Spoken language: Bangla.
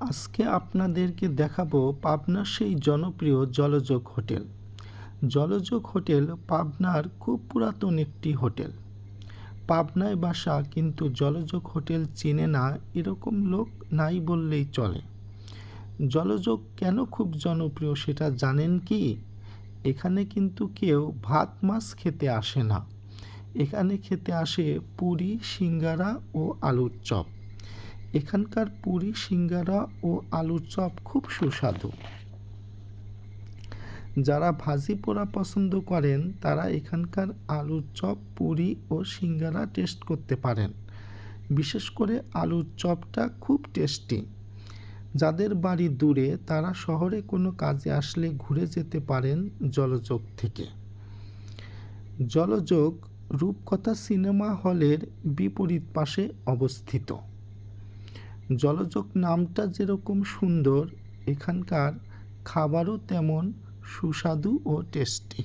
আজকে আপনাদেরকে দেখাবো পাবনার সেই জনপ্রিয় জলযোগ হোটেল। জলযোগ হোটেল পাবনার খুব পুরাতন একটি হোটেল। পাবনায় বাসা কিন্তু জলযোগ হোটেল চেনে না, এরকম লোক নাই বললেই চলে। জলযোগ কেন খুব জনপ্রিয় সেটা জানেন কি? এখানে কিন্তু কেউ ভাত মাছ খেতে আসে না। এখানে খেতে আসে পুরি, সিঙ্গারা ও আলুর চপ। এখানকার পুরি, সিঙ্গারা ও আলুর চপ খুব সুস্বাদু। যারা ভাজি পোড়া পছন্দ করেন, তারা এখানকার আলুর চপ, পুরি ও সিঙ্গারা টেস্ট করতে পারেন। বিশেষ করে আলুর চপটা খুব টেস্টি যাদের বাড়ি দূরে, তারা শহরে কোনো কাজে আসলে ঘুরে যেতে পারেন জলযোগ থেকে। জলযোগ রূপকথা সিনেমা হলের বিপরীত পাশে অবস্থিত। জলযোগ নামটা যেরকম সুন্দর এখানকার খাবারও তেমন সুস্বাদু ও টেস্টি।